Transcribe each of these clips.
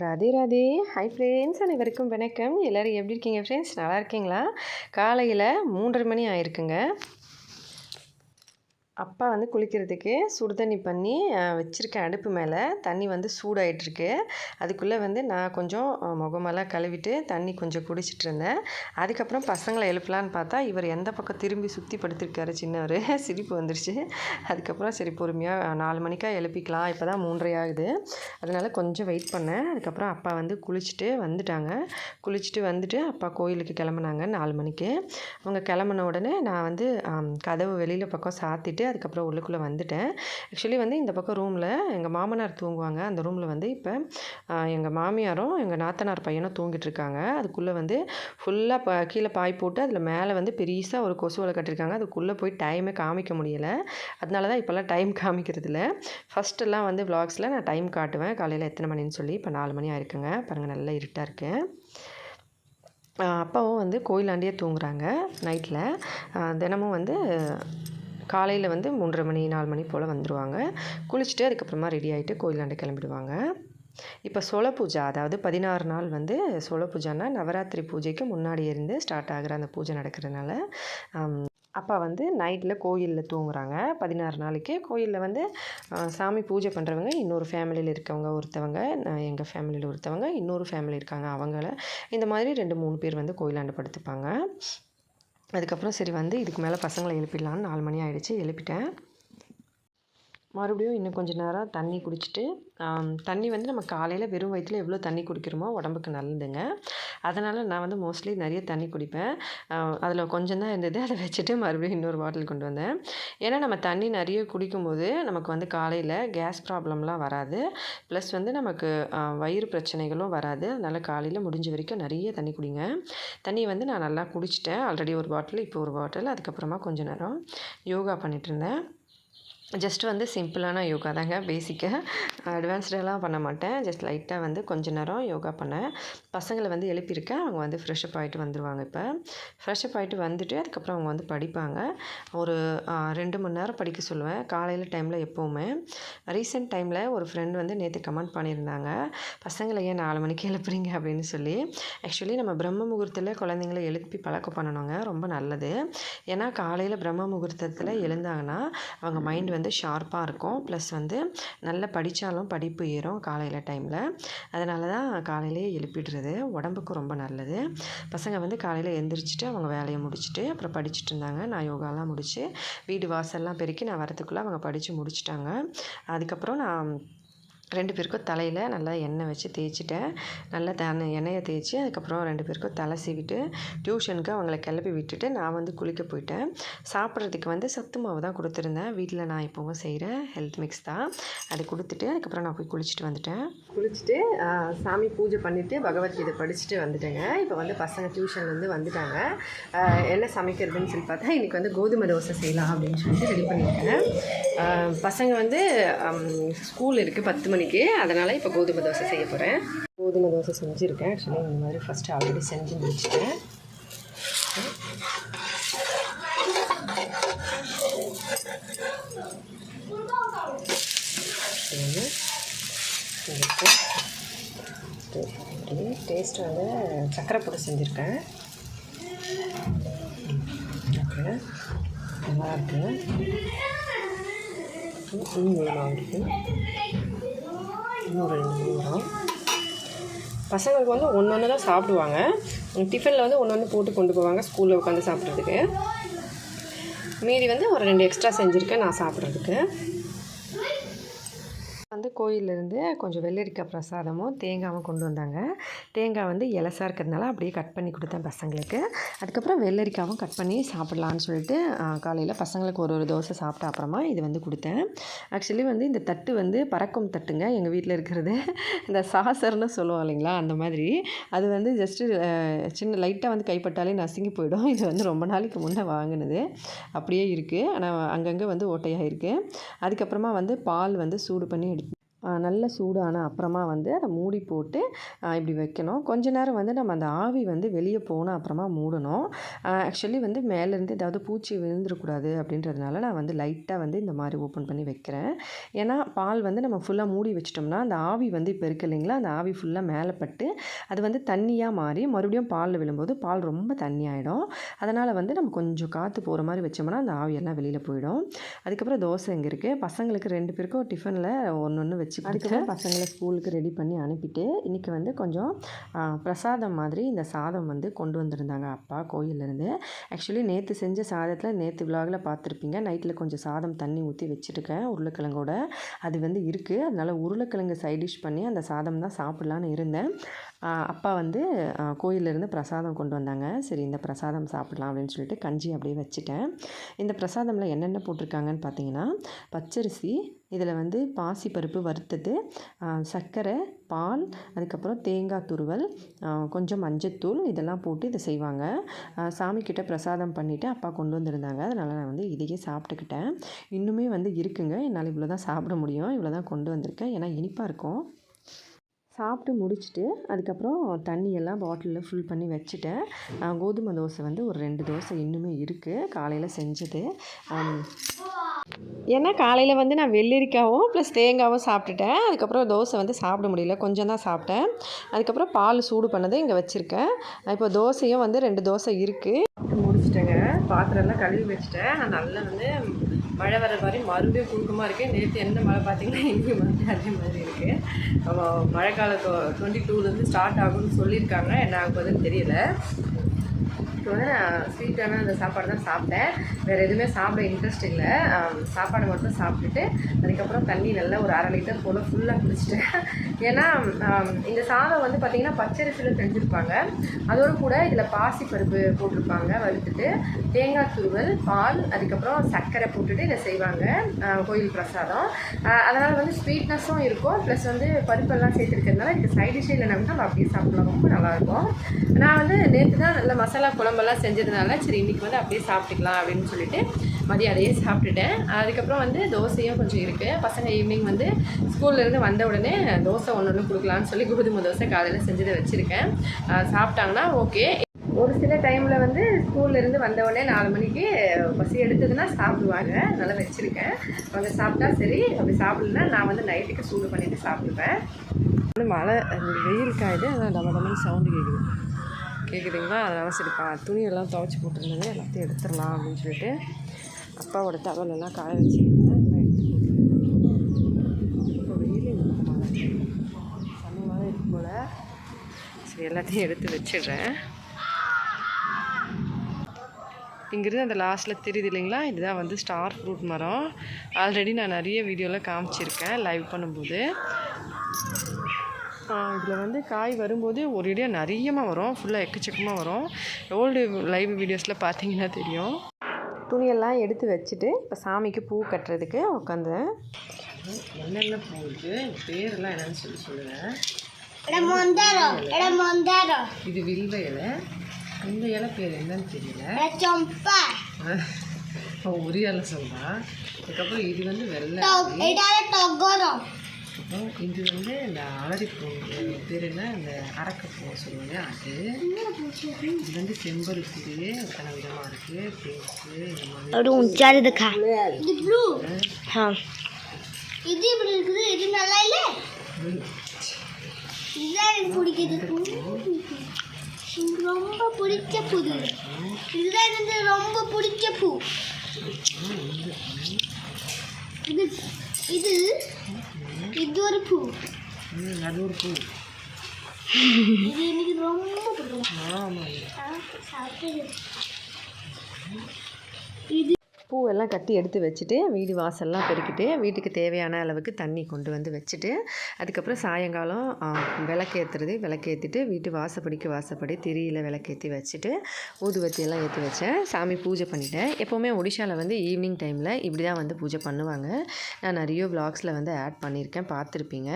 Radhe Radhe. Hi friends அனைவருக்கும் வணக்கம். எல்லோரும் எப்படி இருக்கீங்க ஃப்ரெண்ட்ஸ் நல்லா இருக்கீங்களா? காலையில் மூன்றரை மணி ஆயிருக்குங்க. அப்பா வந்து குளிக்கிறதுக்கு சுடுதண்ணி பண்ணி வச்சுருக்கேன் அடுப்பு மேலே தண்ணி வந்து சூடாயிட்ருக்கு அதுக்குள்ளே வந்து நான் கொஞ்சம் முகமெல்லாம் கழுவிட்டு தண்ணி கொஞ்சம் குடிச்சிட்டு இருந்தேன். அதுக்கப்புறம் பசங்களை எழுப்பலான்னு பார்த்தா இவர் எந்த பக்கம் திரும்பி சுற்றி படுத்திருக்காரு சின்னவர்? சிரிப்பு வந்துருச்சு. அதுக்கப்புறம் சரி பொறுமையாக நாலு மணிக்காக எழுப்பிக்கலாம். இப்போ தான் மூன்றரை ஆகுது. அதனால் கொஞ்சம் வெயிட் பண்ணேன். அதுக்கப்புறம் அப்பா வந்து குளிச்சுட்டு வந்துட்டாங்க. குளிச்சுட்டு வந்துட்டு அப்பா கோயிலுக்கு கிளம்புனாங்க நாலு மணிக்கு. அவங்க கிளம்புன உடனே நான் வந்து கதவு வெளியில் பக்கம் சாத்திட்டு அதுக்கப்புறம் உள்ளுக்குள்ளே வந்துட்டேன். ஆக்சுவலி வந்து இந்த பக்கம் ரூமில் எங்கள் மாமனார் தூங்குவாங்க. அந்த ரூமில் வந்து இப்போ எங்கள் மாமியாரும் எங்கள் நாத்தனார் பையனும் தூங்கிட்டு இருக்காங்க. அதுக்குள்ளே வந்து ஃபுல்லாக ப கீழே பாய் போட்டு அதில் மேலே வந்து பெருசாக ஒரு கொசு வலை கட்டியிருக்காங்க அதுக்குள்ளே போய் டைமே காமிக்க முடியலை. அதனால தான் இப்போல்லாம் டைம் காமிக்கிறது இல்லை ஃபஸ்ட்டெல்லாம் வந்து விளாக்ஸில் நான் டைம் காட்டுவேன். காலையில் எத்தனை மணின்னு சொல்லி இப்போ நாலு மணி ஆயிருக்குங்க. பாருங்கள் நல்லா இருட்டாக இருக்குது அப்பாவும் வந்து கோயிலாண்டியே தூங்குறாங்க நைட்டில் தினமும் வந்து காலையில் வந்து மூன்றரை மணி நாலு மணி போல் வந்துடுவாங்க குளிச்சுட்டு அதுக்கப்புறமா ரெடி ஆகிட்டு கோயிலாண்டு கிளம்பிடுவாங்க. இப்போ சொல பூஜை அதாவது பதினாறு நாள் வந்து சொல பூஜைன்னா நவராத்திரி பூஜைக்கு முன்னாடி இருந்து ஸ்டார்ட் ஆகிற அந்த பூஜை நடக்கிறதுனால அப்பா வந்து நைட்டில் கோயிலில் தூங்குறாங்க. பதினாறு நாளைக்கு கோயிலில் வந்து சாமி பூஜை பண்ணுறவங்க இன்னொரு ஃபேமிலியில் இருக்கவங்க ஒருத்தவங்க எங்கள் ஃபேமிலியில் ஒருத்தவங்க இன்னொரு ஃபேமிலி இருக்காங்க அவங்கள. இந்த மாதிரி ரெண்டு மூணு பேர் வந்து கோயிலாண்டு படுத்துப்பாங்க. அதுக்கப்புறம் சரி வந்து இதுக்கு மேலே பசங்களை எழுப்பிடலான்னு நாலு மணி ஆகிடுச்சி எழுப்பிட்டேன். மறுபடியும் இன்னும் கொஞ்சம் நேரம் தண்ணி குடிச்சிட்டு தண்ணி வந்து நம்ம காலையில் வெறும் வயிற்றில் எவ்வளோ தண்ணி குடிக்கிறோமோ உடம்புக்கு நல்லதுங்க. அதனால் நான் வந்து மோஸ்ட்லி நிறைய தண்ணி குடிப்பேன். அதில் கொஞ்சம் தான் இருந்தது. அதை வச்சுட்டு மறுபடியும் இன்னொரு பாட்டில் கொண்டு வந்தேன். ஏன்னா நம்ம தண்ணி நிறைய குடிக்கும்போது நமக்கு வந்து காலையில் கேஸ் ப்ராப்ளம்லாம் வராது. ப்ளஸ் வந்து நமக்கு வயிறு பிரச்சனைகளும் வராது. அதனால் காலையில் முடிஞ்ச வரைக்கும் நிறைய தண்ணி குடிங்க. தண்ணியை வந்து நான் நல்லா குடிச்சிட்டேன். ஆல்ரெடி ஒரு பாட்டில் இப்போ ஒரு பாட்டில் அதுக்கப்புறமா கொஞ்சம் நேரம் யோகா பண்ணிகிட்டு இருந்தேன். ஜஸ்ட் வந்து சிம்பிளான யோகா தாங்க பேசிக்காக அட்வான்ஸ்டெல்லாம் பண்ண மாட்டேன். ஜஸ்ட் லைட்டாக வந்து கொஞ்ச நேரம் யோகா பண்ணேன். பசங்களை வந்து எழுப்பியிருக்கேன். அவங்க வந்து ஃப்ரெஷ்அப் ஆகிட்டு வந்துடுவாங்க இப்போ. ஃப்ரெஷ்அப் ஆகிட்டு வந்துட்டு அதுக்கப்புறம் அவங்க வந்து படிப்பாங்க. ஒரு ரெண்டு மணி நேரம் படிக்க சொல்லுவேன். காலையில் டைமில் எப்போவுமே. ரீசெண்ட் டைமில் ஒரு ஃப்ரெண்ட் வந்து நேற்று கமெண்ட் பண்ணியிருந்தாங்க. பசங்களை ஏன் நாலு மணிக்கு எழுப்புறீங்க? அப்படின்னு சொல்லி. ஆக்சுவலி நம்ம பிரம்ம முகூர்த்தத்தில் குழந்தைங்கள எழுப்பி பழக்கம் பண்ணணுங்க. ரொம்ப நல்லது. ஏன்னா காலையில் பிரம்ம முகூர்த்தத்தில் எழுந்தாங்கன்னா அவங்க மைண்ட் வந்து வந்து ஷார்ப்பாக இருக்கும். ப்ளஸ் வந்து நல்லா படித்தாலும் படிப்பு ஏறும் காலையில் டைமில் அதனால தான் காலையிலேயே எழுப்பிடுறது. உடம்புக்கு ரொம்ப நல்லது. பசங்க வந்து காலையில் எழுந்திரிச்சிட்டு அவங்க வேலையை முடிச்சுட்டு அப்புறம் படிச்சுட்டு இருந்தாங்க. நான் யோகாலாம் முடித்து வீடு வாசல்லாம் பெருக்கி நான் வரத்துக்குள்ளே அவங்க படித்து முடிச்சிட்டாங்க. அதுக்கப்புறம் நான் ரெண்டு பேருக்கும் தலையில் நல்லா எண்ணெய் வச்சு தேய்ச்சிட்டேன். நல்லா த எண்ணெயை தேய்ச்சி அதுக்கப்புறம் ரெண்டு பேருக்கும் தலை சீவிட்டு டியூஷனுக்கு அவங்கள கிளப்பி விட்டுட்டு நான் வந்து குளிக்க போயிட்டேன். சாப்பிட்றதுக்கு வந்து சத்து மாவு தான் கொடுத்துருந்தேன். வீட்டில் நான் இப்போவும் செய்கிற ஹெல்த் மிக்ஸ் தான். அதை கொடுத்துட்டு அதுக்கப்புறம் நான் போய் குளிச்சுட்டு வந்துட்டேன். குளிச்சுட்டு சாமி பூஜை பண்ணிவிட்டு பகவத்கீதை படிச்சுட்டு வந்துட்டேங்க. இப்போ வந்து பசங்க டியூஷன்லேருந்து வந்துட்டாங்க. என்ன சமைக்கிறதுன்னு சொல்லி பார்த்தா இன்றைக்கி வந்து கோதுமை தோசை செய்யலாம் அப்படின்னு சொல்லிட்டு ரெடி பண்ணியிருக்கேன். பசங்க வந்து ஸ்கூல் இருக்குது பத்து மணிக்கு அதனால் இப்போ கோதுமை தோசை செய்ய போகிறேன் கோதுமை தோசை செஞ்சுருக்கேன் ஆக்சுவலி இந்த மாதிரி ஃபஸ்ட்டு ஆல்ரெடி செஞ்சு முடிச்சிட்டேன் டேஸ்ட் வந்து சர்க்கரை போட்டு செஞ்சுருக்கேன் நல்லா இருக்குது இன்னும் இருக்குது இன்னும் ரெண்டு மூணு பசங்களுக்கு வந்து ஒன்று ஒன்று தான் சாப்பிடுவாங்க. டிஃபனில் வந்து ஒன்று ஒன்று போட்டு கொண்டு போவாங்க ஸ்கூலில் உட்காந்து சாப்பிட்றதுக்கு. மீதி வந்து ஒரு ரெண்டு எக்ஸ்ட்ரா செஞ்சுருக்கேன் நான் சாப்பிட்றதுக்கு. வந்து கோயிலேருந்து கொஞ்சம் வெள்ளரிக்காய் பிரசாதமும் தேங்காயும் கொண்டு வந்தாங்க. தேங்காய் வந்து இலசாக இருக்கிறதுனால அப்படியே கட் பண்ணி கொடுத்தேன் பசங்களுக்கு. அதுக்கப்புறம் வெள்ளரிக்காவும் கட் பண்ணி சாப்பிட்லான்னு சொல்லிட்டு காலையில் பசங்களுக்கு ஒரு ஒரு தோசை சாப்பிட்ட அப்புறமா இது வந்து கொடுத்தேன். ஆக்சுவலி வந்து இந்த தட்டு வந்து பறக்கும் தட்டுங்க எங்கள் வீட்டில் இருக்கிறது. இந்த சாசர்னு சொல்லுவோம் இல்லைங்களா அந்த மாதிரி. அது வந்து ஜஸ்ட்டு சின்ன லைட்டாக வந்து கைப்பட்டாலே நசுங்கி போயிடும். இது வந்து ரொம்ப நாளைக்கு முன்னே வாங்கினது. அப்படியே இருக்குது ஆனால் அங்கங்கே வந்து ஓட்டையாக இருக்குது அதுக்கப்புறமா வந்து பால் வந்து சூடு பண்ணி எடுத்து நல்ல சூடான அப்புறமா வந்து அதை மூடி போட்டு இப்படி வைக்கணும். கொஞ்ச நேரம் வந்து நம்ம அந்த ஆவி வந்து வெளியே போன அப்புறமா மூடணும். ஆக்சுவலி வந்து மேலேருந்து ஏதாவது பூச்சி விழுந்துடக்கூடாது அப்படின்றதுனால நான் வந்து லைட்டாக வந்து இந்த மாதிரி ஓப்பன் பண்ணி வைக்கிறேன். ஏன்னா பால் வந்து நம்ம ஃபுல்லாக மூடி வச்சிட்டோம்னா அந்த ஆவி வந்து இப்போ இருக்கு இல்லைங்களா? அந்த ஆவி ஃபுல்லாக மேலே பட்டு அது வந்து தண்ணியாக மாறி மறுபடியும் பாலில் விழும்போது பால் ரொம்ப தண்ணி ஆகிடும் அதனால் வந்து நம்ம கொஞ்சம் காற்று போகிற மாதிரி வச்சோம்னா அந்த ஆவியெல்லாம் வெளியில் போயிடும். அதுக்கப்புறம் தோசை இங்கே இருக்குது பசங்களுக்கு ரெண்டு பேருக்கும் டிஃபனில் ஒன்று ஒன்று வச்சு அதுக்கப்புறம் பசங்களை ஸ்கூலுக்கு ரெடி பண்ணி அனுப்பிட்டு இன்றைக்கி வந்து கொஞ்சம் பிரசாதம் மாதிரி இந்த சாதம் வந்து கொண்டு வந்திருந்தாங்க அப்பா கோயிலேருந்து ஆக்சுவலி நேற்று செஞ்ச சாதத்தில் நேற்று விலாகில் பார்த்துருப்பீங்க. நைட்டில் கொஞ்சம் சாதம் தண்ணி ஊற்றி வச்சுருக்கேன் உருளைக்கிழங்கோட. அது வந்து இருக்குது அதனால் உருளைக்கிழங்கு சைட் டிஷ் பண்ணி அந்த சாதம் தான் சாப்பிட்லான்னு இருந்தேன். அப்பா வந்து கோயிலேருந்து பிரசாதம் கொண்டு வந்தாங்க. சரி இந்த பிரசாதம் சாப்பிட்லாம் அப்படின்னு சொல்லிட்டு கஞ்சி அப்படியே வச்சுட்டேன். இந்த பிரசாதமில் என்னென்ன போட்டிருக்காங்கன்னு பார்த்தீங்கன்னா பச்சரிசி இதில் வந்து பாசிப்பருப்பு வறுத்தது சர்க்கரை பால் அதுக்கப்புறம் தேங்காய் துருவல் கொஞ்சம் மஞ்சத்தூள் இதெல்லாம் போட்டு இதை செய்வாங்க. சாமிக்கிட்ட பிரசாதம் பண்ணிவிட்டு அப்பா கொண்டு வந்திருந்தாங்க. அதனால் நான் வந்து இதையே சாப்பிட்டுக்கிட்டேன். இன்னுமே வந்து இருக்குங்க. என்னால் இவ்வளோ தான் சாப்பிட முடியும். இவ்வளோ தான் கொண்டு வந்திருக்கேன். ஏன்னா இனிப்பாக இருக்கும். சாப்பிட்டு முடிச்சுட்டு அதுக்கப்புறம் தண்ணியெல்லாம் பாட்டிலில் ஃபில் பண்ணி வச்சுட்டேன். கோதுமை தோசை வந்து ஒரு ரெண்டு தோசை இன்னுமே இருக்குது காலையில் செஞ்சது. ஏன்னா காலையில் வந்து நான் வெள்ளரிக்காவும் ப்ளஸ் தேங்காவும் சாப்பிட்டுட்டேன். அதுக்கப்புறம் தோசை வந்து சாப்பிட முடியல. கொஞ்சம் தான் சாப்பிட்டேன். அதுக்கப்புறம் பால் சூடு பண்ணதை இங்கே வச்சுருக்கேன். இப்போ தோசையும் வந்து ரெண்டு தோசை இருக்குது முடிச்சிட்டேங்க. பாத்திரம்லாம் கழுவி வச்சுட்டேன். நான் நல்லா வந்து மழை வர மாதிரி மறுபடியும் குறுக்கமாக இருக்குது நேற்று என்ன மழை பார்த்தீங்கன்னா இங்கேயும் வந்து அதே மாதிரி இருக்குது மழைக்கால டுவெண்ட்டி டூலேருந்து ஸ்டார்ட் ஆகும்னு சொல்லியிருக்காங்க. என்ன ஆகுதுன்னு தெரியல. இப்போ வந்து நான் ஸ்வீட்டான அந்த சாப்பாடு தான் சாப்பிட்டேன். வேறு எதுவுமே சாப்பிட இன்ட்ரெஸ்ட் இல்லை. சாப்பாடு மட்டும் சாப்பிட்டுட்டு அதுக்கப்புறம் தண்ணி நல்லா ஒரு அரை லிட்டர் போல் ஃபுல்லாக குடிச்சிட்டேன் ஏன்னா இந்த சாதம் வந்து பார்த்திங்கன்னா பச்சரிசியில் செஞ்சுருப்பாங்க. அதோடு கூட இதில் பாசி பருப்பு போட்டிருப்பாங்க வறுத்துட்டு. தேங்காய் துருவல் பால் அதுக்கப்புறம் சர்க்கரை போட்டுட்டு இதை செய்வாங்க. கோயில் பிரசாதம். அதனால் வந்து ஸ்வீட்னஸும் இருக்கும். ப்ளஸ் வந்து பருப்பெல்லாம் சேர்த்துருக்கிறதுனால இதுக்கு சைட் டிஷ்ஷே இல்லைனா நம்ம அப்படியே சாப்பிட்லாம். ரொம்ப நல்லாயிருக்கும் நான் வந்து நேற்று தான் நல்ல மசாலா குழம்பு குழம்பெல்லாம் செஞ்சதுனால சரி இன்றைக்கி வந்து அப்படியே சாப்பிட்டுக்கலாம் அப்படின்னு சொல்லிட்டு மதியம் அதையே சாப்பிட்டுட்டேன். அதுக்கப்புறம் வந்து தோசையும் கொஞ்சம் இருக்குது பசங்க ஈவினிங் வந்து ஸ்கூல்லேருந்து வந்த உடனே தோசை ஒன்று ஒன்று கொடுக்கலான்னு சொல்லி கோதுமை தோசை காலையில் செஞ்சதை வச்சுருக்கேன். சாப்பிட்டாங்கன்னா ஓகே. ஒரு சில டைமில் வந்து ஸ்கூல்லேருந்து வந்தவுடனே நாலு மணிக்கு பசி எடுத்ததுன்னா சாப்பிடுவாங்க. நல்லா வச்சுருக்கேன். அவங்க சாப்பிட்டா சரி அப்படி சாப்பிடலன்னா நான் வந்து நைட்டுக்கு சூடு பண்ணிவிட்டு சாப்பிடுவேன். மழை வெயில் காயுது அதான் டம டபுள் சவுண்டு கேட்குது கேட்குதுங்களா அதனால் சரி பா துணியெல்லாம் துவைச்சி போட்டிருந்தாங்க எல்லாத்தையும் எடுத்துடலாம் அப்படின்னு சொல்லிட்டு அப்பாவோட தவலெல்லாம் காய வச்சுருந்தேன். இப்போ வெயில் சமயமாக இருக்கு போல். சரி எல்லாத்தையும் எடுத்து வச்சிடுறேன். இங்கிருந்து அந்த லாஸ்ட்டில் தெரியுது இல்லைங்களா? இதுதான் வந்து ஸ்டார் ஃப்ரூட் மரம். ஆல்ரெடி நான் நிறைய வீடியோவில் காமிச்சிருக்கேன் லைவ் பண்ணும்போது. இதில் வந்து காய் வரும்போது ஒரு இடையாக நிறையமாக வரும். ஃபுல்லாக எக்கச்சக்கமாக வரும். ஓல்டு லைவ் வீடியோஸில் பார்த்தீங்கன்னா தெரியும். துணியெல்லாம் எடுத்து வச்சுட்டு இப்போ சாமிக்கு பூ கட்டுறதுக்கு உட்காந்தேன் என்னென்ன பூ இருக்குது பேரெல்லாம் என்னன்னு சொல்லி சொல்லுங்கள் இது வில்வ இலை. இந்த இலை பேர் என்னன்னு தெரியல. ஒரு இலை சொல்கிறான் அதுக்கப்புறம் இது வந்து வெள்ளை அப்புறம் இது வந்து இந்த அலரிப்பூ பேருல அந்த இந்த அரக்கப்பூ சொல்லுவாங்க. அது இது வந்து செம்பருக்கு எத்தனை விதமாக இருக்குது பிங்க்கு இந்த மாதிரி இது இப்படி இருக்குது? இது நல்லா இல்லை? இதுதான் எனக்கு பிடிக்கிறது ரொம்ப பிடிச்ச பூ இதுதான் எனக்கு ரொம்ப பிடிச்ச பூ. இது இது இது ஒரு பூ ம், அது ஒரு பூ இது எனக்கு ரொம்ப பிடிக்கும் ஆமாம் சாப்பிட்டு இது பூவெல்லாம் கட்டி எடுத்து வச்சுட்டு வீடு வாசல்லாம் பெருக்கிட்டு வீட்டுக்கு தேவையான அளவுக்கு தண்ணி கொண்டு வந்து வச்சுட்டு அதுக்கப்புறம் சாயங்காலம் விளக்கேற்றுறது விளக்கேற்றிட்டு வீட்டு வாசப்படிக்கு வாசப்படி திரியில் விளக்கேற்றி வச்சுட்டு ஊதுவத்தியெல்லாம் ஏற்றி வச்சேன். சாமி பூஜை பண்ணிட்டேன். எப்போவுமே ஒடிஷாவில் வந்து ஈவினிங் டைமில் இப்படி தான் வந்து பூஜை பண்ணுவாங்க. நான் நிறைய விளாக்ஸில் வந்து ஆட் பண்ணியிருக்கேன். பார்த்துருப்பீங்க.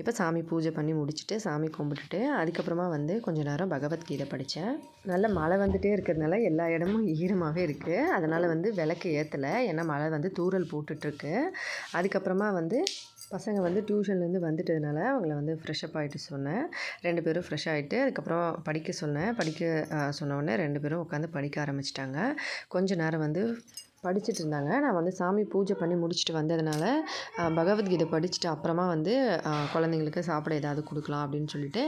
இப்போ சாமி பூஜை பண்ணி முடிச்சுட்டு சாமி கும்பிட்டுட்டு அதுக்கப்புறமா வந்து கொஞ்சம் நேரம் பகவத்கீதை படித்தேன் நல்ல மழை வந்துகிட்டே இருக்கிறதுனால எல்லா இடமும் ஈரமாகவே இருக்குது அதனால் வந்து விளக்கு ஏற்றலை ஏன்னா மழை வந்து தூறல் போட்டுட்ருக்கு. அதுக்கப்புறமா வந்து பசங்க வந்து டியூஷன்லேருந்து வந்துட்டதுனால அவங்கள வந்து ஃப்ரெஷ்அப் ஆகிட்டு சொன்னேன். ரெண்டு பேரும் ஃப்ரெஷ் ஆகிட்டு அதுக்கப்புறம் படிக்க சொன்னேன். படிக்க சொன்னோடனே ரெண்டு பேரும் உட்காந்து படிக்க ஆரம்பிச்சிட்டாங்க. கொஞ்ச நேரம் வந்து படிச்சுட்டு இருந்தாங்க. நான் வந்து சாமி பூஜை பண்ணி முடிச்சுட்டு வந்ததுனால பகவத்கீதை படிச்சுட்டு அப்புறமா வந்து குழந்தைங்களுக்கு சாப்பிட ஏதாவது கொடுக்கலாம் அப்படின்னு சொல்லிட்டு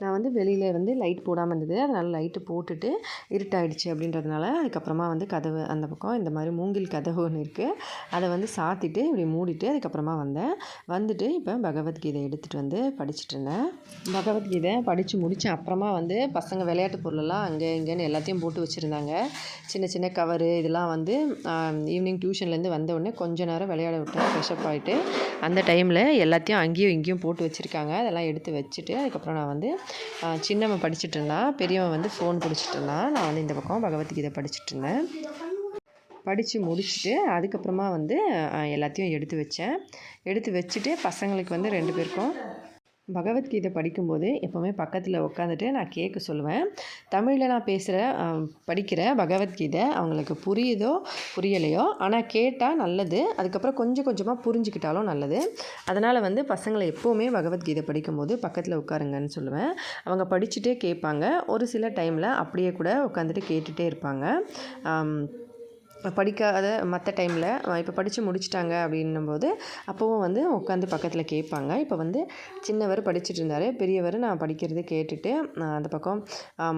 நான் வந்து வெளியில் வந்து லைட் போடாமல் இருந்தது. அதனால் லைட்டு போட்டுட்டு இருட்டாயிடுச்சு அப்படின்றதுனால அதுக்கப்புறமா வந்து கதவு அந்த பக்கம் இந்த மாதிரி மூங்கில் கதவு ஒன்று இருக்குது அதை வந்து சாத்திட்டு இப்படி மூடிட்டு அதுக்கப்புறமா வந்தேன். வந்துட்டு இப்போ பகவத்கீதை எடுத்துகிட்டு வந்து படிச்சுட்டு இருந்தேன். பகவத்கீதை படித்து முடித்த அப்புறமா வந்து பசங்க விளையாட்டு பொருளெல்லாம் அங்கே இங்கேன்னு எல்லாத்தையும் போட்டு வச்சுருந்தாங்க. சின்ன சின்ன கவரு இதெல்லாம் வந்து ஈவினிங் டியூஷன்லேருந்து வந்த உடனே கொஞ்ச நேரம் விளையாட விட்டேன் ஃப்ரெஷ்அப் ஆகிட்டு அந்த டைமில் எல்லாத்தையும் அங்கேயும் இங்கேயும் போட்டு வச்சுருக்காங்க. அதெல்லாம் எடுத்து வச்சுட்டு அதுக்கப்புறம் நான் வந்து சின்னவன் படிச்சுட்டு இருந்தான் பெரியவன் வந்து ஃபோன் பிடிச்சிட்டு இருந்தான் நான் வந்து இந்த பக்கம் பகவத்கீதை படிச்சுட்டு இருந்தேன். படித்து முடிச்சுட்டு அதுக்கப்புறமா வந்து எல்லாத்தையும் எடுத்து வச்சேன். எடுத்து வச்சுட்டு பசங்களுக்கு வந்து ரெண்டு பேருக்கும் பகவத்கீதை படிக்கும்போது எப்போவுமே பக்கத்தில் உட்காந்துட்டு நான் கேட்க சொல்லுவேன். தமிழில் நான் பேசுகிற படிக்கிற பகவத்கீதை அவங்களுக்கு புரியுதோ புரியலையோ ஆனால் கேட்டால் நல்லது. அதுக்கப்புறம் கொஞ்சம் கொஞ்சமாக புரிஞ்சுக்கிட்டாலும் நல்லது. அதனால் வந்து பசங்களை எப்போவுமே பகவத்கீதை படிக்கும்போது பக்கத்தில் உட்காருங்கன்னு சொல்லுவேன். அவங்க படிச்சுட்டே கேட்பாங்க. ஒரு சில டைமில் அப்படியே கூட உட்காந்துட்டு கேட்டுகிட்டே இருப்பாங்க. படிக்காத மற்ற டைமில் இப்போ படித்து முடிச்சிட்டாங்க அப்படின்னும்போது அப்போவும் வந்து உட்காந்து பக்கத்தில் கேட்பாங்க. இப்போ வந்து சின்னவர் படிச்சுட்டு இருந்தார். பெரியவர் நான் படிக்கிறது கேட்டுட்டு நான் அந்த பக்கம்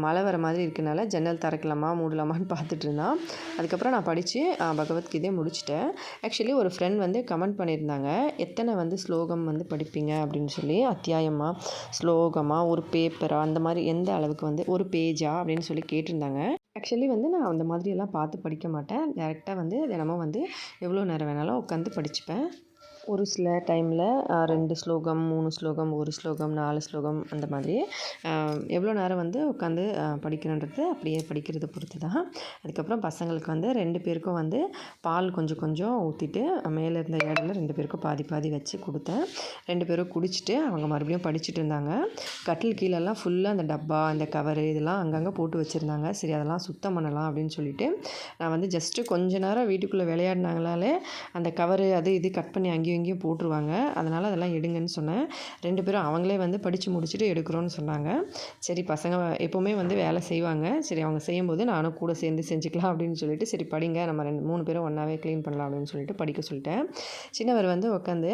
மழை வர மாதிரி இருக்கனால ஜன்னல் திறக்கலாமா மூடலாமான்னு பார்த்துட்டு இருந்தான். அதுக்கப்புறம் நான் படித்து பகவத்கீதையை முடிச்சிட்டேன். ஆக்சுவலி ஒரு ஃப்ரெண்ட் வந்து கமெண்ட் பண்ணியிருந்தாங்க. எத்தனை வந்து ஸ்லோகம் வந்து படிப்பீங்க அப்படின்னு சொல்லி அத்தியாயமாக ஸ்லோகமாக ஒரு பேப்பராக அந்த மாதிரி எந்த அளவுக்கு வந்து ஒரு பேஜா அப்படின்னு சொல்லி கேட்டிருந்தாங்க. ஆக்சுவலி வந்து நான் அந்த மாதிரியெல்லாம் பார்த்து படிக்க மாட்டேன். டேரெக்டாக வந்து தினமும் வந்து எவ்வளோ நேரம் வேணாலும் உட்காந்து படிச்சுப்பேன். ஒரு சில டைமில் ரெண்டு ஸ்லோகம் மூணு ஸ்லோகம் ஒரு ஸ்லோகம் நாலு ஸ்லோகம் அந்த மாதிரி. எவ்வளோ நேரம் வந்து உட்காந்து படிக்கணுன்றது அப்படியே படிக்கிறத பொறுத்து தான். அதுக்கப்புறம் பசங்களுக்கு வந்து ரெண்டு பேருக்கும் வந்து பால் கொஞ்சம் கொஞ்சம் ஊற்றிட்டு மேலே இருந்த இடத்துல ரெண்டு பேருக்கும் பாதி பாதி வச்சு கொடுத்தேன். ரெண்டு பேரும் குடிச்சிட்டு அவங்க மறுபடியும் படிச்சுட்டு இருந்தாங்க. கட்டில் கீழெல்லாம் ஃபுல்லாக அந்த டப்பா அந்த கவரு இதெல்லாம் அங்கங்கே போட்டு வச்சுருந்தாங்க. சரி அதெல்லாம் சுத்தம் பண்ணலாம் அப்படின்னு சொல்லிட்டு நான் வந்து ஜஸ்ட்டு கொஞ்ச நேரம் வீட்டுக்குள்ளே விளையாடினாங்களாலே அந்த கவரு அது இது கட் பண்ணி அங்கேயும் இங்கேயும் போட்டுருவாங்க. அதனால் அதெல்லாம் எடுங்கன்னு சொன்னேன். ரெண்டு பேரும் அவங்களே வந்து படித்து முடிச்சுட்டு எடுக்கிறோன்னு சொன்னாங்க. சரி பசங்க எப்போவுமே வந்து வேலை செய்வாங்க. சரி அவங்க செய்யும்போது நானும் கூட சேர்ந்து செஞ்சுக்கலாம் அப்படின்னு சொல்லிட்டு சரி படிங்க. நம்ம ரெண்டு மூணு பேரும் ஒன்றாவே க்ளீன் பண்ணலாம் அப்படின்னு சொல்லிட்டு படிக்க சொல்லிட்டேன். சின்னவர் வந்து உட்காந்து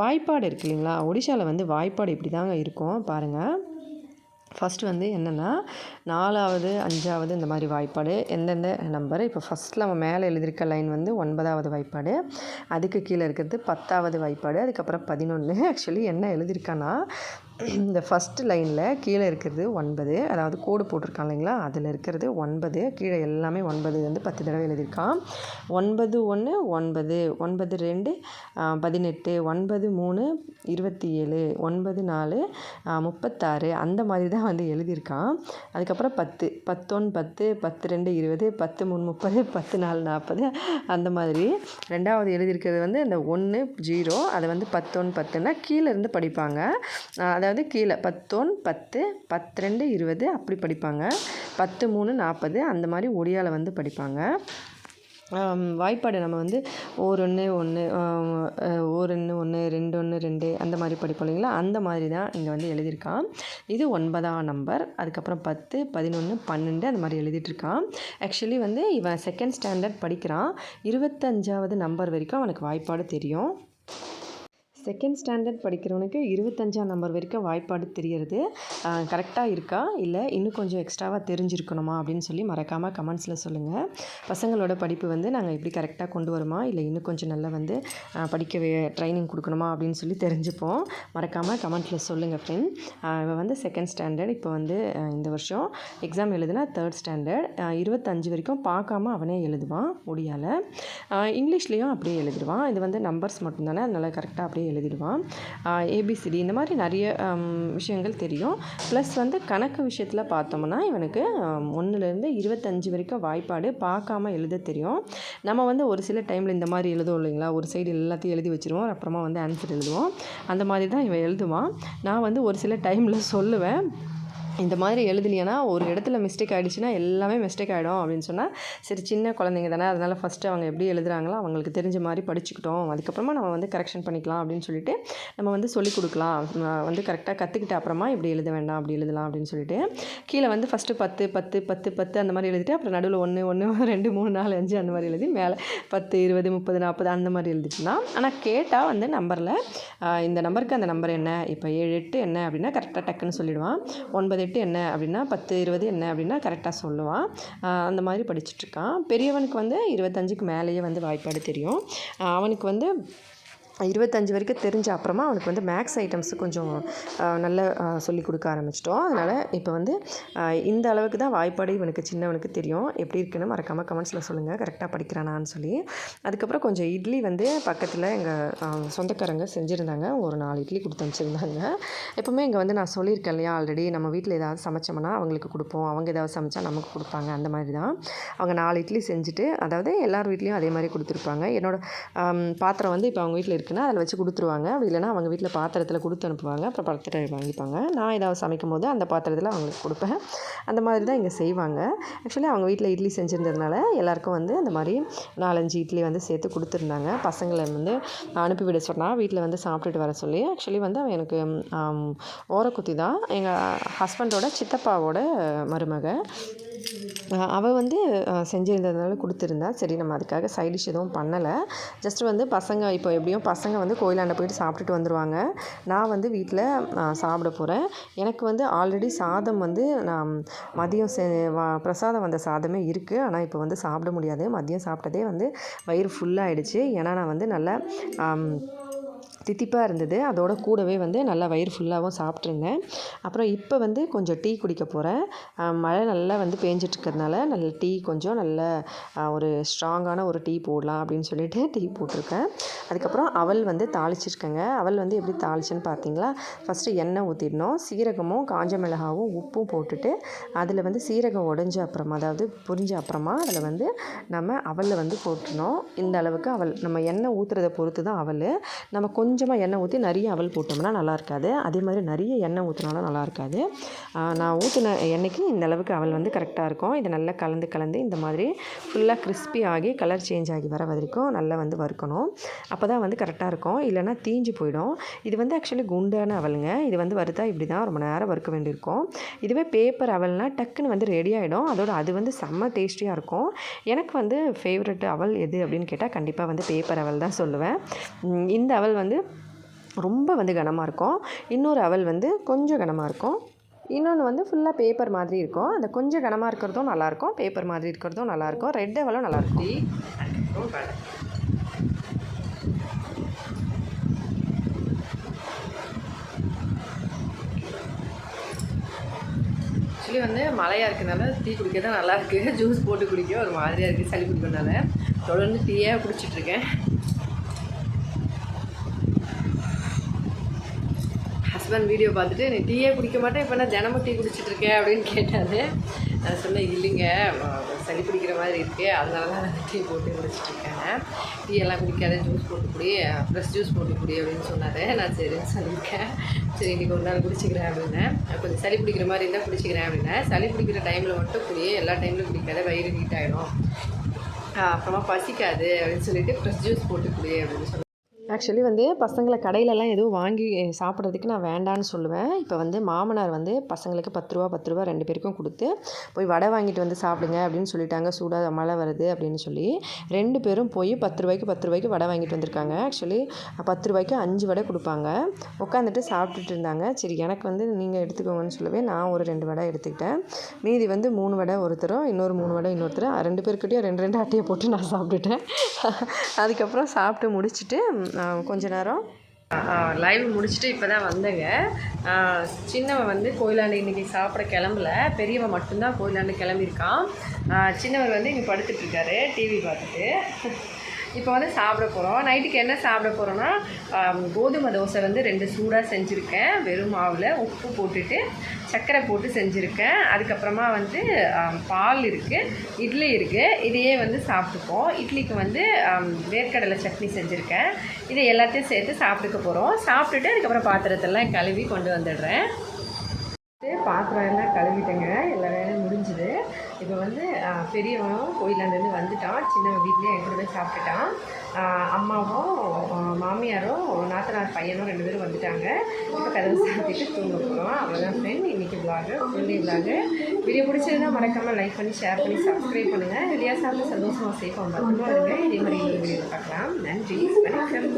வாய்ப்பாடு இருக்கு இல்லைங்களா? ஒடிஷாவில் வந்து வாய்ப்பாடு இப்படி தாங்க இருக்கும். பாருங்கள் ஃபஸ்ட்டு வந்து என்னென்னா நாலாவது அஞ்சாவது இந்த மாதிரி வாய்ப்பாடு எந்தெந்த நம்பர் இப்போ ஃபஸ்ட்டில் நம்ம மேலே எழுதியிருக்க லைன் வந்து ஒன்பதாவது வாய்ப்பாடு அதுக்கு கீழே இருக்கிறது பத்தாவது வாய்ப்பாடு அதுக்கப்புறம் பதினொன்று ஆக்சுவலி என்ன எழுதியிருக்கான்னா இந்த ஃபஸ்ட்டு லைனில் கீழே இருக்கிறது ஒன்பது. அதாவது கோடு போட்டிருக்கான் இல்லைங்களா? அதில் இருக்கிறது ஒன்பது. கீழே எல்லாமே ஒன்பது வந்து பத்து தடவை எழுதியிருக்கான். ஒன்பது ஒன்று ஒன்பது. ஒன்பது ரெண்டு பதினெட்டு. ஒன்பது மூணு இருபத்தி ஏழு ஒன்பது நாலு முப்பத்தாறு. அந்த மாதிரி தான் வந்து எழுதியிருக்கான். அதுக்கப்புறம் பத்து. பத்தொன்று பத்து பத்து ரெண்டு இருபது பத்து மூணு முப்பது பத்து நாலு நாற்பது. அந்த மாதிரி. ரெண்டாவது எழுதியிருக்கிறது வந்து இந்த ஒன்று ஜீரோ. அதை வந்து பத்தொன்று பத்துன்னா கீழே இருந்து படிப்பாங்க. அதை அதாவது கீழே பத்தொன் பத்து பத்து ரெண்டு இருபது அப்படி படிப்பாங்க. பத்து மூணு நாற்பது அந்த மாதிரி ஒடியாவில் வந்து படிப்பாங்க. வாய்ப்பாடு நம்ம வந்து ஒரு ஒன்று ஒன்று ஒரு ஒன்று ஒன்று ரெண்டு ஒன்று ரெண்டு அந்த மாதிரி படிப்போம் இல்லைங்களா? அந்த மாதிரி தான் இங்கே வந்து எழுதியிருக்கான். இது ஒன்பதாம் நம்பர். அதுக்கப்புறம் பத்து பதினொன்று பன்னெண்டு அந்த மாதிரி எழுதிட்டுருக்கான். ஆக்சுவலி வந்து இவன் செகண்ட் ஸ்டாண்டர்ட் படிக்கிறான். இருபத்தஞ்சாவது நம்பர் வரைக்கும் அவனுக்கு வாய்ப்பாடு தெரியும். செகண்ட் ஸ்டாண்டர்ட் படிக்கிறவனுக்கு இருபத்தஞ்சாம் நம்பர் வரைக்கும் வாய்ப்பாடு தெரியறது. கரெக்டாக இருக்கா? இல்லை இன்னும் கொஞ்சம் எக்ஸ்ட்ராவாக தெரிஞ்சிருக்கணுமா? அப்படின்னு சொல்லி மறக்காமல் கமெண்ட்ஸில் சொல்லுங்கள் பசங்களோட படிப்பு வந்து நாங்கள் எப்படி கரெக்டாக கொண்டு வருமா? இல்லை இன்னும் கொஞ்சம் நல்லா வந்து படிக்க ட்ரைனிங் கொடுக்கணுமா? அப்படின்னு சொல்லி தெரிஞ்சுப்போம். மறக்காமல் கமெண்ட்டில் சொல்லுங்கள் ஃப்ரெண்ட் இவன் வந்து செகண்ட் ஸ்டாண்டர்ட் இப்போ வந்து இந்த வருஷம் எக்ஸாம் எழுதுனா தேர்ட் ஸ்டாண்டர்ட் இருபத்தஞ்சு வரைக்கும் பார்க்காம அவனே எழுதுவான் ஒடியால். இங்கிலீஷ்லேயும் அப்படியே எழுதிடுவான். இது வந்து நம்பர்ஸ் மட்டும்தானே? அதனால் கரெக்டாக அப்படியே எழுதிடுவான். ஏபிசிடி இந்த மாதிரி நிறைய விஷயங்கள் தெரியும். ப்ளஸ் வந்து கணக்கு விஷயத்தில் பார்த்தோம்னா இவனுக்கு ஒன்றுலேருந்து இருபத்தஞ்சு வரைக்கும் வாய்ப்பாடு பார்க்காம எழுத தெரியும். நம்ம வந்து ஒரு சில டைமில் இந்த மாதிரி எழுதுவோம் இல்லைங்களா? ஒரு சைடு எல்லாத்தையும் எழுதி வச்சுருவோம். அப்புறமா வந்து ஆன்சர் எழுதுவோம். அந்த மாதிரி தான் இவன் எழுதுவான். நான் வந்து ஒரு சில டைமில் சொல்லுவேன். இந்த மாதிரி எழுதுனியனா ஒரு இடத்துல மிஸ்டேக் ஆகிடுச்சுன்னா எல்லாமே மிஸ்டேக் ஆகிடும் அப்படின்னு சொன்னால் சரி சின்ன குழந்தைங்க தானே அதனால் ஃபஸ்ட்டு அவங்க எப்படி எழுதுறாங்களோ அவங்களுக்கு தெரிஞ்ச மாதிரி படிச்சுக்கிட்டோம். அதுக்கப்புறமா நம்ம வந்து கரெக்ஷன் பண்ணிக்கலாம் அப்படின்னு சொல்லிட்டு நம்ம வந்து சொல்லிக் கொடுக்கலாம். வந்து கரெக்டாக கற்றுக்கிட்ட அப்புறமா இப்படி எழுத வேண்டாம் அப்படி எழுதலாம் அப்படின்னு சொல்லிட்டு கீழே வந்து ஃபஸ்ட்டு பத்து பத்து பத்து பத்து அந்த மாதிரி எழுதிட்டு அப்புறம் நடுவில் ஒன்று ஒன்று ரெண்டு மூணு நாலு அஞ்சு அந்த மாதிரி எழுதி மேலே பத்து இருபது முப்பது நாற்பது அந்த மாதிரி எழுதிட்டுனா ஆனால் கேட்டால் வந்து நம்பரில் இந்த நம்பருக்கு அந்த நம்பர் என்ன இப்போ ஏழு எட்டு என்ன அப்படின்னா கரெக்டாக டக்குன்னு சொல்லிடுவான். ஒன்பது எட்டு என்ன அப்படின்னா பத்து இருபது என்ன அப்படின்னா கரெக்டாக சொல்லுவான். அந்த மாதிரி படிச்சுட்ருக்கான் பெரியவனுக்கு வந்து இருபத்தஞ்சுக்கு மேலேயே வந்து வாய்ப்பாடு தெரியும். அவனுக்கு வந்து இருபத்தஞ்சி வரைக்கும் தெரிஞ்ச அப்புறமா அவனுக்கு வந்து மேக்ஸ் ஐட்டம்ஸ் கொஞ்சம் நல்ல சொல்லி கொடுக்க ஆரம்பிச்சிட்டோம். அதனால் இப்போ வந்து இந்த அளவுக்கு தான் வாய்ப்பாடு இவனுக்கு சின்னவனுக்கு தெரியும். எப்படி இருக்குன்னு மறக்காமல் கமெண்ட்ஸில் சொல்லுங்கள் கரெக்டாக படிக்கிறானான்னு சொல்லி. அதுக்கப்புறம் கொஞ்சம் இட்லி வந்து பக்கத்தில் எங்கள் சொந்தக்காரங்க செஞ்சுருந்தாங்க. ஒரு நாலு இட்லி கொடுத்து அனுப்பிச்சிருந்தாங்க. எப்போவுமே இங்கே வந்து நான் சொல்லியிருக்கேன் இல்லையா? ஆல்ரெடி நம்ம வீட்டில் ஏதாவது சமைச்சோம்னா அவங்களுக்கு கொடுப்போம். அவங்க ஏதாவது சமைச்சா நமக்கு கொடுப்பாங்க. அந்த மாதிரி தான். அவங்க நாலு இட்லி செஞ்சுட்டு அதாவது எல்லார் வீட்லேயும் அதே மாதிரி கொடுத்துருப்பாங்க. என்னோடய பாத்திரம் வந்து இப்போ அவங்க வீட்டில் இருக்குன்னா அதில் வச்சு கொடுத்துருவாங்க. அப்படி இல்லைன்னா அவங்க வீட்டில் பாத்திரத்தில் கொடுத்து அனுப்புவாங்க. அப்புறம் பாத்திரம் வாங்கிப்பாங்க. நான் ஏதாவது சமைக்கும் போது அந்த பாத்திரத்தில் அவங்களுக்கு கொடுப்பேன். அந்த மாதிரி தான் இங்கே செய்வாங்க. ஆக்சுவலி அவங்க வீட்டில் இட்லி செஞ்சுருந்ததுனால எல்லாருக்கும் வந்து அந்த மாதிரி நாலஞ்சு இட்லி வந்து சேர்த்து கொடுத்துருந்தாங்க. பசங்களை வந்து அனுப்பிவிட சொன்னால் வீட்டில் வந்து சாப்பிட்டுட்டு வர சொல்லி. ஆக்சுவலி வந்து அவன் எனக்கு ஓரக்குத்தி தான். எங்கள் ஹஸ்பண்டோட சித்தப்பாவோட மருமக. அவள் வந்து செஞ்சுருந்ததுனால செஞ்சிருந்ததுனால கொடுத்துருந்தா. சரி நம்ம அதுக்காக சைட் டிஷ் எதுவும் பண்ணலை. ஜஸ்ட் வந்து பசங்க இப்போ எப்படியும் பசங்க வந்து கோயிலாண்ட போயிட்டு சாப்பிட்டுட்டு வந்துடுவாங்க நான் வந்து வீட்டில் சாப்பிட போகிறேன் எனக்கு வந்து ஆல்ரெடி சாதம் வந்து நான் மதியம் செ வா- பிரசாதம் வந்த சாதமே இருக்குது ஆனால் இப்போ வந்து சாப்பிட முடியாது. மதியம் சாப்பிட்டதே வந்து வயிறு ஃபுல்லாகிடுச்சு ஏன்னா நான் வந்து நல்லா தித்திப்பாக இருந்தது. அதோட கூடவே வந்து நல்லா வயிறு ஃபுல்லாகவும் சாப்பிட்ருந்தேன் அப்புறம் இப்போ வந்து கொஞ்சம் டீ குடிக்க போகிறேன் மழை நல்லா வந்து பேஞ்சிட்ருக்கிறதுனால நல்ல டீ கொஞ்சம் நல்ல ஒரு ஸ்ட்ராங்கான ஒரு டீ போடலாம் அப்படின்னு சொல்லிட்டு டீ போட்டிருக்கேன். அதுக்கப்புறம் அவல் வந்து தாளிச்சிருக்கேங்க. அவல் வந்து எப்படி தாளிச்சுன்னு பார்த்தீங்களா ஃபஸ்ட்டு எண்ணெய் ஊற்றிடணும் சீரகமும் காஞ்ச மிளகாவும் உப்பும் போட்டுட்டு அதில் வந்து சீரகம் உடஞ்ச அப்புறமா அதாவது புரிஞ்ச அப்புறமா அதில் வந்து நம்ம அவலில் வந்து போட்டுடணும். இந்த அளவுக்கு அவல் நம்ம எண்ணெய் ஊற்றுறதை பொறுத்து தான் அவல். நம்ம கொஞ்சம் கொஞ்சமாக எண்ணெய் ஊற்றி நிறைய அவல் போட்டோம்னா நல்லா இருக்காது. அதே மாதிரி நிறைய எண்ணெய் ஊற்றினாலும் நல்லா இருக்காது. நான் ஊற்றின எண்ணெய்க்கு இந்த அளவுக்கு அவல் வந்து கரெக்டாக இருக்கும். இதை நல்லா கலந்து கலந்து இந்த மாதிரி ஃபுல்லாக கிறிஸ்பி ஆகி கலர் சேஞ்ச் ஆகி வர வரைக்கும் நல்லா வந்து வறுக்கணும். அப்போ தான் வந்து கரெக்டாக இருக்கும். இல்லைன்னா தீஞ்சு போயிடும். இது வந்து ஆக்சுவலி குண்டான அவலுங்க. இது வந்து வறுத்தா இப்படி தான் ரொம்ப நேரம் வறுக்க வேண்டியிருக்கும். இதுவே பேப்பர் அவல்னால் டக்குன்னு வந்து ரெடி ஆகிடும் அதோட அது வந்து செம்ம டேஸ்டியாக இருக்கும். எனக்கு வந்து ஃபேவரட் அவல் எது அப்படின்னு கேட்டால் கண்டிப்பாக வந்து பேப்பர் அவல் தான் சொல்லுவேன். இந்த அவல் வந்து ரொம்ப வந்து கனமாக இருக்கும். இன்னொரு அவல் வந்து கொஞ்சம் கனமாக இருக்கும். இன்னொன்று வந்து ஃபுல்லாக பேப்பர் மாதிரி இருக்கும். அந்த கொஞ்சம் கனமாக இருக்கிறதும் நல்லாயிருக்கும் பேப்பர் மாதிரி இருக்கிறதும் நல்லாயிருக்கும் ரெட் அவலும் நல்லாயிருக்கும் ஆக்சுவலி வந்து மழையாக இருக்கனால டீ குடிக்க தான் நல்லாயிருக்கு ஜூஸ் போட்டு குடிக்க ஒரு மாதிரியாக இருக்குது சளி பிடிக்கிறதுனால. தொடர்ந்து டீயாக குடிச்சிட்ருக்கேன் ஹஸ்பண்ட் வீடியோ பார்த்துட்டு நீ டீயே குடிக்க மாட்டேன் இப்போ நான் தினமும் டீ குடிச்சிட்டு இருக்கேன் அப்படின்னு கேட்டாரு. நான் சொன்னேன் இல்லைங்க சளி பிடிக்கிற மாதிரி இருக்கே. அதனால தான் நான் டீ போட்டு குடிச்சிட்டு இருக்கேன். டீ எல்லாம் குடிக்காத ஜூஸ் போட்டு குடி ஃப்ரெஷ் ஜூஸ் போட்டு குடி அப்படின்னு சொன்னார். நான் சரின்னு சொல்லியிருக்கேன் சரி இன்றைக்கி ஒரு நாள் குடிச்சிக்கிறேன் அப்படின்னேன். கொஞ்சம் சளி பிடிக்கிற மாதிரி இருந்தால் குடிச்சிக்கிறேன் அப்படின்னா சளி பிடிக்கிற டைமில் மட்டும் குடி. எல்லா டைம்லையும் குடிக்காத வயிறு ஹீட் ஆகிடும் அப்புறமா பசிக்காது அப்படின்னு சொல்லிட்டு ஃப்ரெஷ் ஜூஸ் போட்டு குடி அப்படின்னு சொன்னேன் ஆக்சுவலி வந்து பசங்களை கடையிலலாம் எதுவும் வாங்கி சாப்பிட்றதுக்கு நான் வேண்டான்னு சொல்லுவேன். இப்போ வந்து மாமனார் வந்து பசங்களுக்கு பத்து ரூபா பத்து ரூபா ரெண்டு பேருக்கும் கொடுத்து போய் வடை வாங்கிட்டு வந்து சாப்பிடுங்க அப்படின்னு சொல்லிட்டாங்க. சூடாக மழை வருது அப்படின்னு சொல்லி ரெண்டு பேரும் போய் பத்து ரூபாய்க்கு பத்து ரூபாய்க்கு வடை வாங்கிட்டு வந்திருக்காங்க. ஆக்சுவலி பத்து ரூபாய்க்கு அஞ்சு வடை கொடுப்பாங்க. உட்காந்துட்டு சாப்பிட்டுட்டு இருந்தாங்க. சரி எனக்கு வந்து நீங்கள் எடுத்துக்கோங்கன்னு சொல்லவே நான் ஒரு ரெண்டு வடை எடுத்துக்கிட்டேன். மீதி வந்து மூணு வடை ஒருத்தரும் இன்னொரு மூணு வடை இன்னொருத்தர் ரெண்டு பேருக்கிட்டையும் ரெண்டு ரெண்டு அட்டையை போட்டு நான் சாப்பிட்டுட்டேன். அதுக்கப்புறம் சாப்பிட்டு முடிச்சுட்டு கொஞ்ச நேரம். லைவ் முடிச்சுட்டு இப்போ தான் வந்தேங்க சின்னவன் வந்து கோயிலாண்டு இன்றைக்கி சாப்பிட கிளம்பல. பெரியவன் மட்டும்தான் கோயிலாண்டு கிளம்பியிருக்கான். சின்னவர் வந்து இங்கே படுத்துட்ருக்காரு டிவி பார்த்துட்டு. இப்போ வந்து சாப்பிட போகிறோம் நைட்டுக்கு என்ன சாப்பிட போகிறோன்னா கோதுமை தோசை வந்து ரெண்டு சூடாக செஞ்சுருக்கேன். வெறும் மாவில் உப்பு போட்டுட்டு சர்க்கரை போட்டு செஞ்சுருக்கேன். அதுக்கப்புறமா வந்து பால் இருக்குது இட்லி இருக்குது இதையே வந்து சாப்பிட்டுப்போம். இட்லிக்கு வந்து வேர்க்கடலை சட்னி செஞ்சுருக்கேன். இதை எல்லாத்தையும் சேர்த்து சாப்பிட்டுக்க போகிறோம் சாப்பிட்டுட்டு அதுக்கப்புறம் பாத்திரத்தெல்லாம் கழுவி கொண்டு வந்துடுறேன். பாத்திரம் எல்லாம் கழுவிட்டேங்க. எல்லா வேலையும் முடிஞ்சுது. இப்போ வந்து பெரியவனும் கோயிலாண்டேருந்து வந்துட்டான். சின்னவன் வீட்லேயே என் போய் சாப்பிட்டுட்டான். அம்மாவும் மாமியாரும் நாத்தனார் பையனும் ரெண்டு பேரும் வந்துட்டாங்க. இப்போ கதவு சாத்திட்டு தூங்க போகிறோம் அவ்வளோதான் ஃப்ரெண்ட் இன்றைக்கி விளாகு ஃபுல் விளாகு வீடியோ பிடிச்சிருந்தா மறக்காமல் லைக் பண்ணி ஷேர் பண்ணி சப்ஸ்கிரைப் பண்ணுங்கள் ரெடியாக சாப்பிட்டு சந்தோஷமாக சேஃபாக வந்து இருங்க. இதே மாதிரி வீடியோ பார்க்கலாம். நன்றி. வணக்கம்.